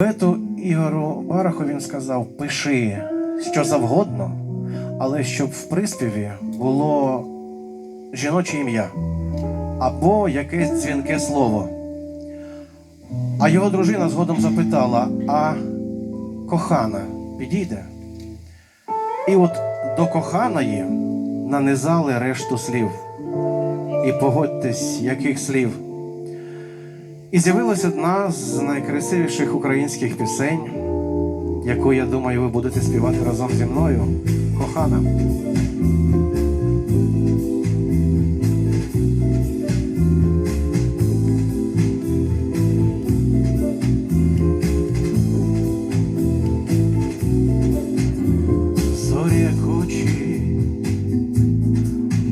Поету Ігору Бараху він сказав: пиши що завгодно, але щоб в приспіві було жіноче ім'я або якесь дзвінке слово. А його дружина згодом запитала: а кохана підійде? І от до коханої нанизали решту слів. І погодьтесь, яких слів. І з'явилася одна з найкрасивіших українських пісень, яку, я думаю, ви будете співати разом зі мною. Кохана.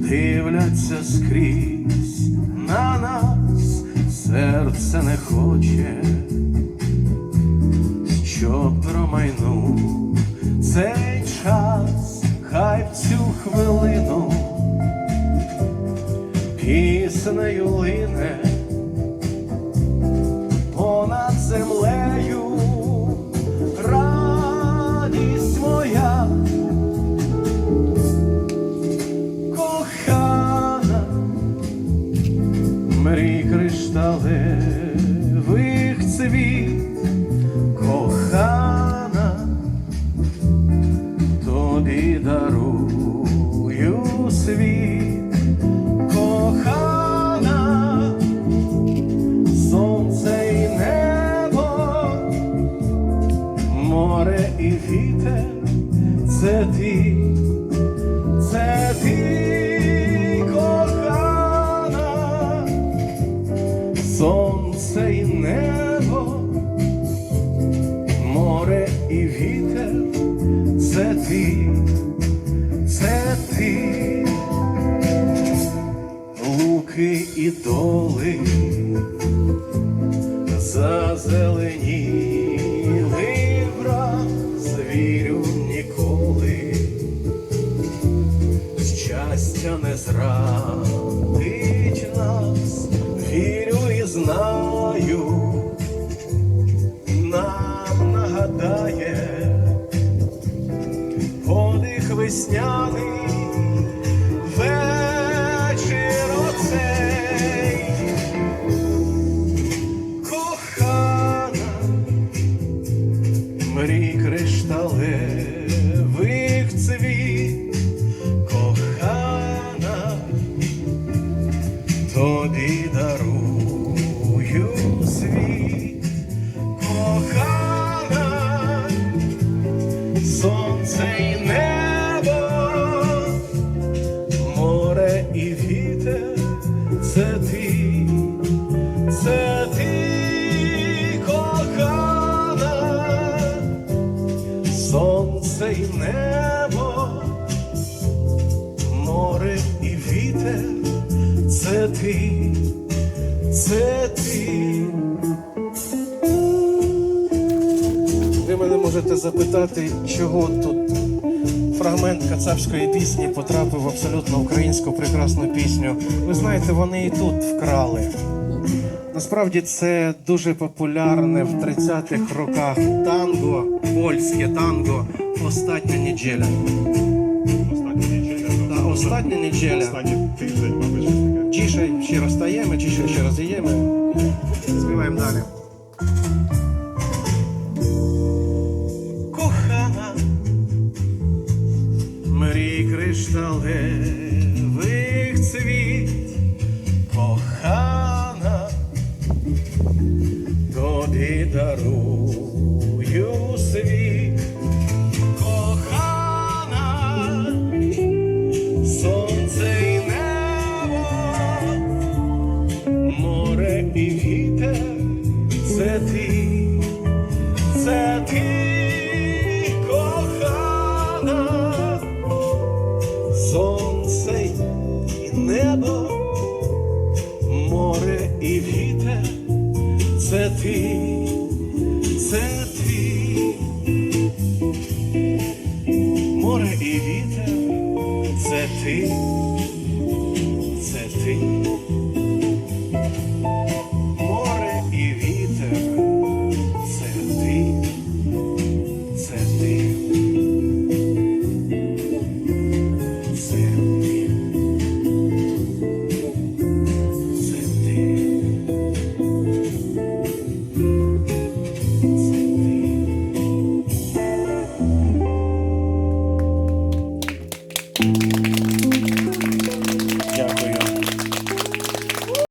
Дивляться скрізь на нас, серце не хоче, що промайнув цей час, хай в цю хвилину піснею лине кришталевих цвіт, кохана, тобі дарую світ, кохана, сонце і небо, море і вітер, це ти. Це ти, це ти, луки і доли зазеленіли враз, вірю ніколи. Щастя не зрадить весняний вечір оцей. Кохана, мрій кришталевих цвіт, кохана, тобі дарую світ, кохана, сонце і небо, це ти, це ти. Ви мене можете запитати, чого тут фрагмент кацапської пісні потрапив в абсолютно українську прекрасну пісню. Ви знаєте, вони і тут вкрали. Насправді це дуже популярне в 30-х роках танго, польське танго Остання неділя. Остання неділя. Да, остання неділя. Останній тиждень, мабуть, щось таке. Тіше ще розстаємо, тіше ще роздаємо. Співаємо далі. Кохана, мрій кришталевих море і вітер, це ти, це ти, кохана, сонце і небо, море і вітер, це ти, це ти, море і вітер, це ти,